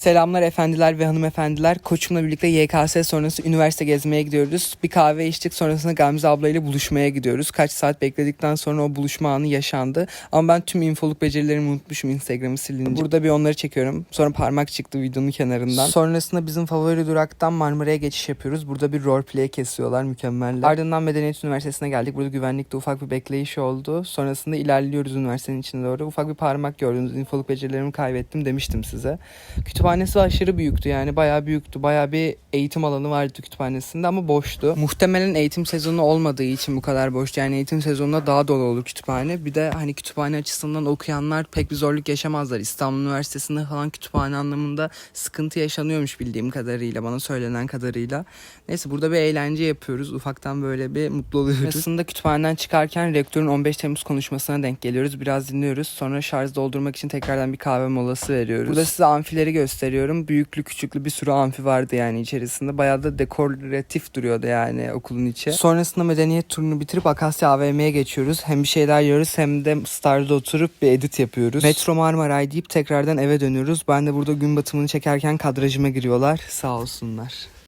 Selamlar efendiler ve hanımefendiler. Koçumla birlikte YKS sonrası üniversite gezmeye gidiyoruz. Bir kahve içtik sonrasında Gamze ablayla buluşmaya gidiyoruz. Kaç saat bekledikten sonra o buluşma anı yaşandı. Ama ben tüm infoluk becerilerimi unutmuşum Instagram'ı silince. Burada bir onları çekiyorum. Sonra parmak çıktı videonun kenarından. Sonrasında bizim favori duraktan Marmara'ya geçiş yapıyoruz. Burada bir roleplay kesiyorlar mükemmeller. Ardından Medeniyet Üniversitesi'ne geldik. Burada güvenlikte ufak bir bekleyiş oldu. Sonrasında ilerliyoruz üniversitenin içine doğru. Ufak bir parmak gördünüz. Infoluk becerilerimi kaybettim demiştim size. Kütüphanesi aşırı büyüktü yani bayağı büyüktü. Bayağı bir eğitim alanı vardı kütüphanesinde ama boştu. Muhtemelen eğitim sezonu olmadığı için bu kadar boştu. Yani eğitim sezonunda daha dolu olur kütüphane. Bir de hani kütüphane açısından okuyanlar pek bir zorluk yaşamazlar. İstanbul Üniversitesi'nde falan kütüphane anlamında sıkıntı yaşanıyormuş bildiğim kadarıyla bana söylenen kadarıyla. Neyse burada bir eğlence yapıyoruz. Ufaktan böyle bir mutlu oluyoruz. Aslında kütüphaneden çıkarken rektörün 15 Temmuz konuşmasına denk geliyoruz. Biraz dinliyoruz. Sonra şarj doldurmak için tekrardan bir kahve molası veriyoruz. Burada size amfileri gösteriyorum. Büyüklü küçüklü bir sürü amfi vardı yani içerisinde. Bayağı da dekoratif duruyordu yani okulun içi. Sonrasında medeniyet turunu bitirip Akasya AVM'ye geçiyoruz. Hem bir şeyler yiyoruz hem de Star'da oturup bir edit yapıyoruz. Metro Marmaray deyip tekrardan eve dönüyoruz. Ben de burada gün batımını çekerken kadrajıma giriyorlar. Sağ olsunlar.